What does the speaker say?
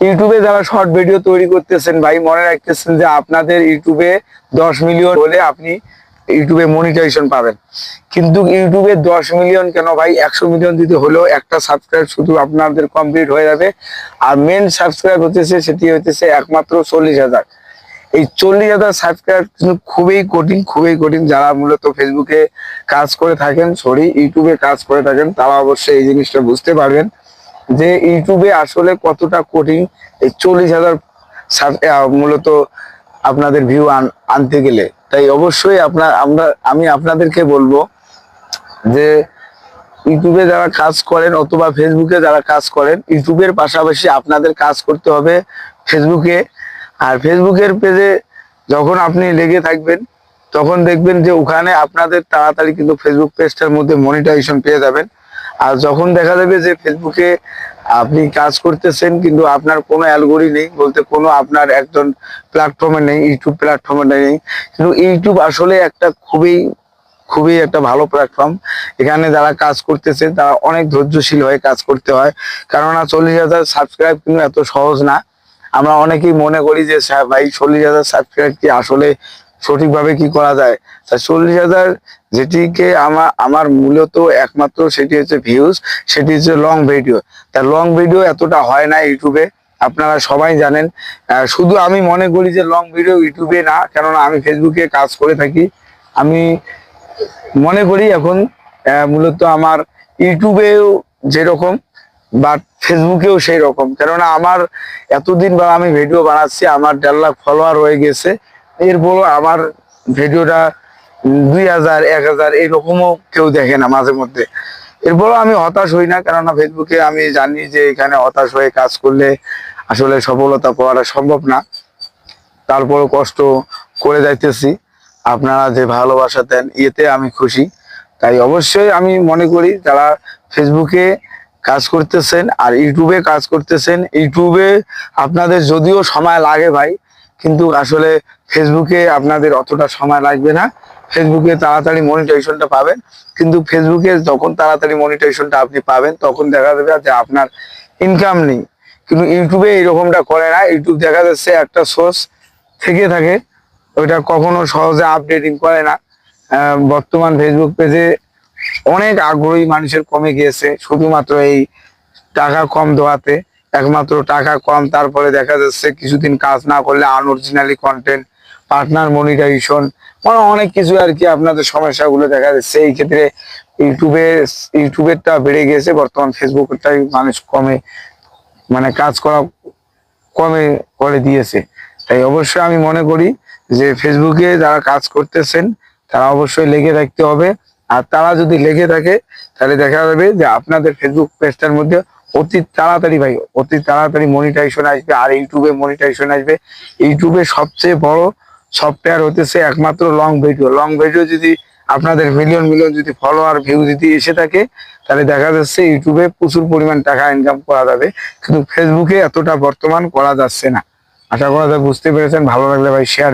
ইউটিউবে যারা short video তৈরি করতেছেন ভাই, মনে রাখতেছেন যে আপনাদের ইউটিউবে দশ মিলিয়ন হলে আপনি ইউটিউবে মনিটাইজেশন পাবেন। কিন্তু ইউটিউবে দশ মিলিয়ন কেন ভাই? একশো মিলিয়ন দিতে হলেও একটা সাবস্ক্রাইব শুধু আপনাদের কমপ্লিট হয়ে যাবে। আর মেন সাবস্ক্রাইব হতেছে, সেটি হইতেছে একমাত্র চল্লিশ হাজার। এই চল্লিশ হাজার সাবস্ক্রাইব কিন্তু খুবই কঠিন খুবই কঠিন। যারা মূলত ফেসবুকে কাজ করে থাকেন সরি ইউটিউবে কাজ করে থাকেন, তারা অবশ্যই এই জিনিসটা বুঝতে পারবেন। যে ইউটিউবে আসলে কতটা কঠিন এই চল্লিশ হাজার মূলত আপনাদের ভিউ আনতে গেলে। তাই অবশ্যই আপনার, আমরা, আমি আপনাদেরকে বলব যে ইউটিউবে যারা কাজ করেন অথবা ফেসবুকে যারা কাজ করেন ইউটিউবের পাশাপাশি আপনাদের কাজ করতে হবে ফেসবুকে আর ফেসবুকের পেজে যখন আপনি লেগে থাকবেন, তখন দেখবেন যে ওখানে আপনাদের তাড়াতাড়ি কিন্তু ফেসবুক পেজটার মধ্যে মনিটাইজেশন পেয়ে যাবেন। আর যখন দেখা যাবে যে ফেসবুকে আপনি কাজ করতেছেন, কিন্তু আপনার কোনো অ্যালগোরি নেই, বলতে কোনো আপনার একজন প্ল্যাটফর্মে নেই ইউটিউব প্ল্যাটফর্মে নেই, কিন্তু ইউটিউব আসলে একটা খুবই খুবই একটা ভালো প্ল্যাটফর্ম এখানে যারা কাজ করতেছে, তারা অনেক ধৈর্যশীল হয়ে কাজ করতে হয়। কেননা চল্লিশ হাজার সাবস্ক্রাইব কিন্তু এত সহজ না। আমরা অনেকেই মনে করি যে ভাই, চল্লিশ হাজার সাবস্ক্রাইব কি আসলে সঠিকভাবে কি করা যায়? তা চল্লিশ হাজার যেটিকে আমার আমার মূলত একমাত্র সেটি হচ্ছে ভিউজ সেটি হচ্ছে লং ভিডিও তা লং ভিডিও এতটা হয় না ইউটিউবে, আপনারা সবাই জানেন। শুধু আমি মনে করি যে লং ভিডিও ইউটিউবে না, কেননা আমি ফেসবুকে কাজ করে থাকি। আমি মনে করি এখন মূলত আমার ইউটিউবেও যেরকম, বা ফেসবুকেও সেই রকম কেননা আমার এতদিন বা আমি ভিডিও বানাচ্ছি, আমার দেড় লাখ ফলোয়ার হয়ে গেছে। এরপরও আমার ভিডিওটা দুই হাজার, এক হাজার, এরকমও কেউ দেখে না মাঝে মধ্যে। এরপরও আমি হতাশ হই না, কেননা ফেসবুকে আমি জানি যে এখানে হতাশ হয়ে কাজ করলে আসলে সফলতা পাওয়াটা সম্ভব না। তারপরও কষ্ট করে যাইতেছি। আপনারা যে ভালোবাসা দেন এতে আমি খুশি। তাই অবশ্যই আমি মনে করি যারা ফেসবুকে কাজ করতেছেন আর ইউটিউবে কাজ করতেছেন ইউটিউবে আপনাদের যদিও সময় লাগে ভাই, কিন্তু আসলে ফেসবুকে আপনাদের অতটা সময় লাগবে না। ফেসবুকে তাড়াতাড়ি মনিটাইজেশনটা পাবেন। কিন্তু ফেসবুকে যখন তাড়াতাড়ি মনিটাইজেশনটা আপনি পাবেন, তখন দেখা যাবে যে আপনার ইনকাম নেই। কিন্তু ইউটিউবে এরকমটা করে না। ইউটিউব দেখা যাচ্ছে একটা সোর্স থেকে থাকে। ওইটা কখনো সহজে আপডেটিং করে না। বর্তমান ফেসবুক পেজে অনেক আগ্রহী মানুষের কমে গিয়েছে। শুধুমাত্র এই টাকা কম দেওয়াতে। একমাত্র টাকা কম, তারপরে দেখা যাচ্ছে কিছুদিন কাজ না করলে আনঅরিজিনালি কন্টেন্ট পার্টনার মনিটাইজেশন মানে অনেক কিছু আর কি আপনাদের সমস্যাগুলো দেখা যাচ্ছে। এই ক্ষেত্রে ইউটিউবে ইউটিউবেরটা বেড়ে গিয়েছে বর্তমান ফেসবুকটাই মানুষ কমে মানে কাজ করা কমে করে দিয়েছে। তাই অবশ্যই আমি মনে করি যে ফেসবুকে যারা কাজ করতেছেন, তারা অবশ্যই লেগে থাকতে হবে। আর তারা যদি লেগে থাকে, তাহলে দেখা যাবে যে আপনাদের ফেসবুক পেজটার মধ্যে অতি তাড়াতাড়ি ভাই, অতি তাড়াতাড়ি মনিটাইজেশন আসবে। আর ইউটিউবে মনিটাইজেশন আসবে। ইউটিউবে সবচেয়ে বড় সফটওয়্যার হতেছে একমাত্র লং ভিডিও লং ভিডিও যদি আপনাদের মিলিয়ন মিলিয়ন যদি ফলোয়ার ভিউ যদি এসে থাকে, তাহলে দেখা যাচ্ছে ইউটিউবে প্রচুর পরিমাণ টাকা ইনকাম করা যাবে। কিন্তু ফেসবুকে এতটা বর্তমান করা যাচ্ছে না। আশা করা যায় বুঝতে পেরেছেন। ভালো লাগলে ভাই শেয়ার